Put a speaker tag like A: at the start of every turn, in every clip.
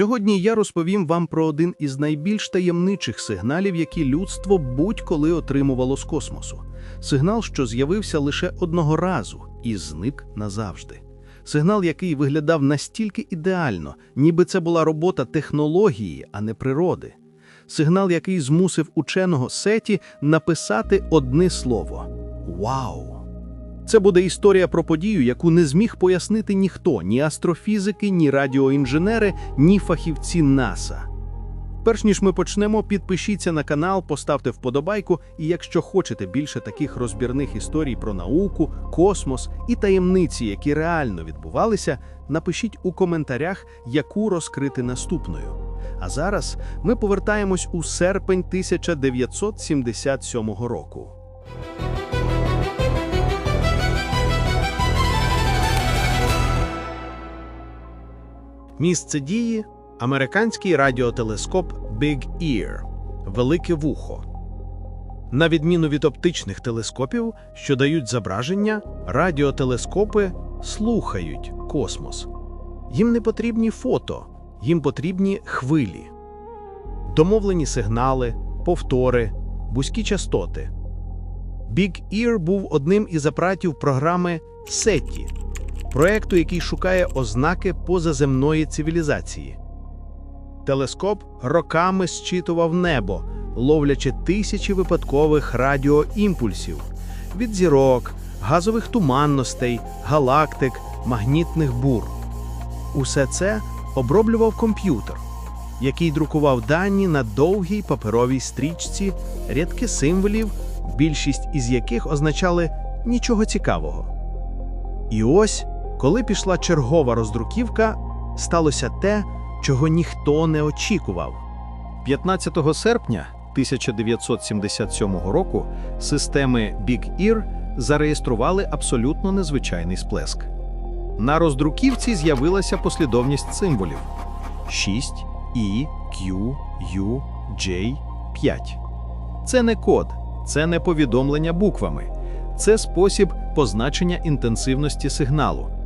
A: Сьогодні я розповім вам про один із найбільш таємничих сигналів, які людство будь-коли отримувало з космосу. Сигнал, що з'явився лише одного разу і зник назавжди. Сигнал, який виглядав настільки ідеально, ніби це була робота технології, а не природи. Сигнал, який змусив ученого Сеті написати одне слово Вау! Це буде історія про подію, яку не зміг пояснити ніхто, ні астрофізики, ні радіоінженери, ні фахівці НАСА. Перш ніж ми почнемо, підпишіться на канал, поставте вподобайку, і якщо хочете більше таких розбірних історій про науку, космос і таємниці, які реально відбувалися, напишіть у коментарях, яку розкрити наступною. А зараз ми повертаємось у серпень 1977 року. Місце дії американський радіотелескоп Big Ear Велике вухо. На відміну від оптичних телескопів, що дають зображення, радіотелескопи слухають космос. Їм не потрібні фото, їм потрібні хвилі, домовлені сигнали, повтори, вузькі частоти. Big Ear був одним із апаратів програми SETI – проекту, який шукає ознаки позаземної цивілізації. Телескоп роками зчитував небо, ловлячи тисячі випадкових радіоімпульсів від зірок, газових туманностей, галактик, магнітних бур. Усе це оброблював комп'ютер, який друкував дані на довгій паперовій стрічці, рядки символів, більшість із яких означали нічого цікавого. І ось коли пішла чергова роздруківка, сталося те, чого ніхто не очікував. 15 серпня 1977 року системи Big Ear зареєстрували абсолютно незвичайний сплеск. На роздруківці з'явилася послідовність символів 6 І, Q, U, J, 5. Це не код, це не повідомлення буквами, це спосіб позначення інтенсивності сигналу.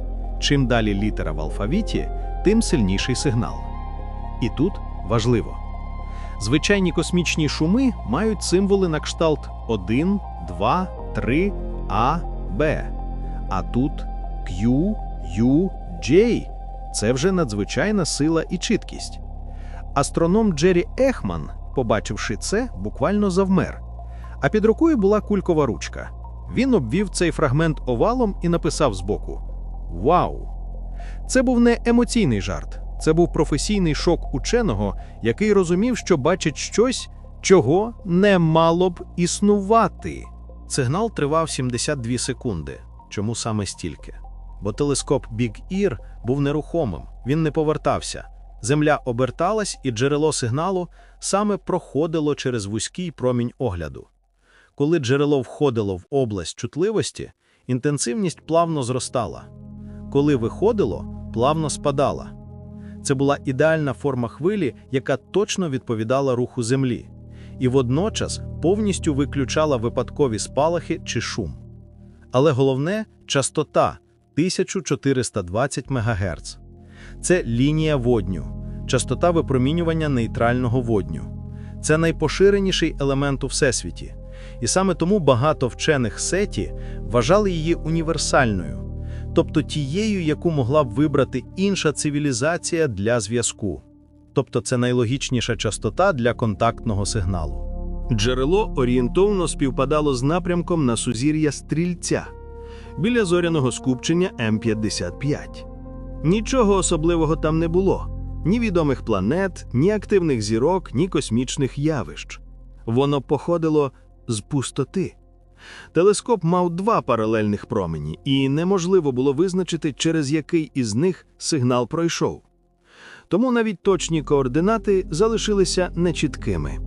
A: Чим далі літера в алфавіті, тим сильніший сигнал. І тут важливо. Звичайні космічні шуми мають символи на кшталт 1, 2, 3, А, Б. А тут Q, U, J – це вже надзвичайна сила і чіткість. Астроном Джері Ехман, побачивши це, буквально завмер. А під рукою була кулькова ручка. Він обвів цей фрагмент овалом і написав збоку. Вау! Це був не емоційний жарт, це був професійний шок ученого, який розумів, що бачить щось, чого не мало б існувати. Сигнал тривав 72 секунди. Чому саме стільки? Бо телескоп Big Ear був нерухомим, він не повертався. Земля оберталась, і джерело сигналу саме проходило через вузький промінь огляду. Коли джерело входило в область чутливості, інтенсивність плавно зростала коли виходило, плавно спадала. Це була ідеальна форма хвилі, яка точно відповідала руху землі, і водночас повністю виключала випадкові спалахи чи шум. Але головне частота 1420 МГц. Це лінія водню, частота випромінювання нейтрального водню. Це найпоширеніший елемент у всесвіті, і саме тому багато вчених сеті вважали її універсальною тобто тією, яку могла б вибрати інша цивілізація для зв'язку. Тобто це найлогічніша частота для контактного сигналу. Джерело орієнтовно співпадало з напрямком на сузір'я стрільця біля зоряного скупчення М55. Нічого особливого там не було: ні відомих планет, ні активних зірок, ні космічних явищ. Воно походило з пустоти. Телескоп мав два паралельних промені, і неможливо було визначити, через який із них сигнал пройшов. Тому навіть точні координати залишилися нечіткими.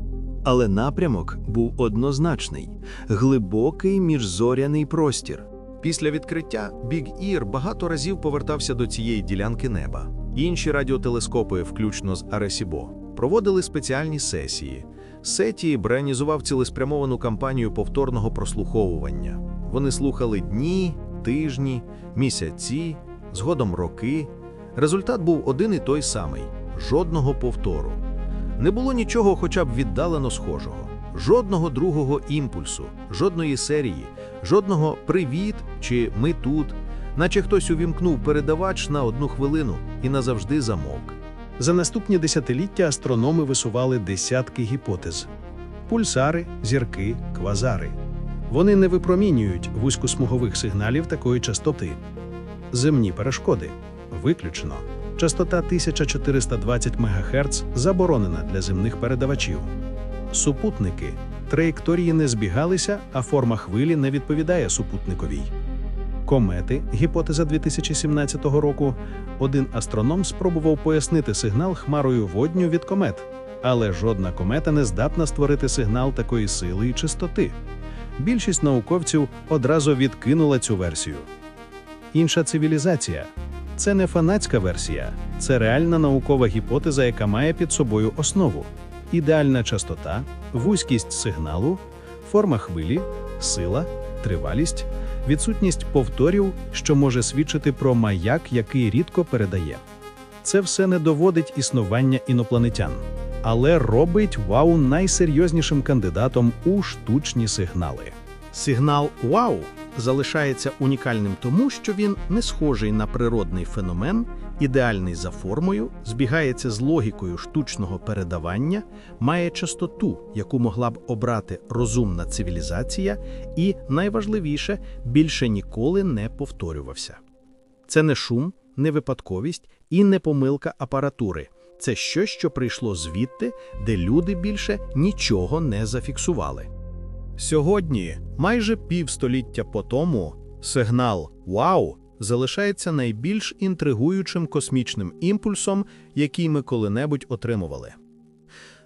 A: Але напрямок був однозначний глибокий міжзоряний простір. Після відкриття Big Ear багато разів повертався до цієї ділянки неба. Інші радіотелескопи, включно з Аресібо, проводили спеціальні сесії. Сеті бреанізував цілеспрямовану кампанію повторного прослуховування. Вони слухали дні, тижні, місяці, згодом роки. Результат був один і той самий жодного повтору. Не було нічого хоча б віддалено схожого, жодного другого імпульсу, жодної серії, жодного привіт чи ми тут, наче хтось увімкнув передавач на одну хвилину і назавжди замовк. За наступні десятиліття астрономи висували десятки гіпотез: пульсари, зірки, квазари. Вони не випромінюють вузькосмугових сигналів такої частоти. Земні перешкоди виключено. Частота 1420 МГц заборонена для земних передавачів. Супутники. Траєкторії не збігалися, а форма хвилі не відповідає супутниковій. Комети, гіпотеза 2017 року. Один астроном спробував пояснити сигнал хмарою водню від комет, але жодна комета не здатна створити сигнал такої сили і чистоти. Більшість науковців одразу відкинула цю версію. Інша цивілізація це не фанатська версія, це реальна наукова гіпотеза, яка має під собою основу: ідеальна частота, вузькість сигналу, форма хвилі, сила, тривалість, відсутність повторів, що може свідчити про маяк, який рідко передає. Це все не доводить існування інопланетян, але робить вау найсерйознішим кандидатом у штучні сигнали. Сигнал Вау залишається унікальним тому, що він не схожий на природний феномен, ідеальний за формою, збігається з логікою штучного передавання, має частоту, яку могла б обрати розумна цивілізація, і найважливіше, більше ніколи не повторювався. Це не шум, не випадковість і не помилка апаратури. Це щось, що прийшло звідти, де люди більше нічого не зафіксували. Сьогодні, майже півстоліття по тому, сигнал «Вау» залишається найбільш інтригуючим космічним імпульсом, який ми коли-небудь отримували.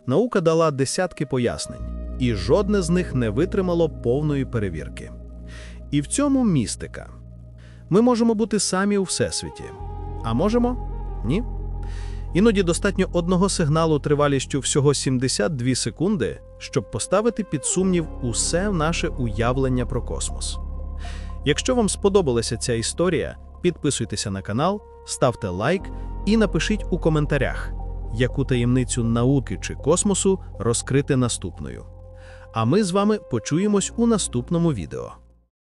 A: Наука дала десятки пояснень, і жодне з них не витримало повної перевірки. І в цьому містика. Ми можемо бути самі у всесвіті. А можемо? Ні. Іноді достатньо одного сигналу тривалістю всього 72 секунди, щоб поставити під сумнів усе наше уявлення про космос. Якщо вам сподобалася ця історія, підписуйтеся на канал, ставте лайк і напишіть у коментарях, яку таємницю науки чи космосу розкрити наступною. А ми з вами почуємось у наступному відео.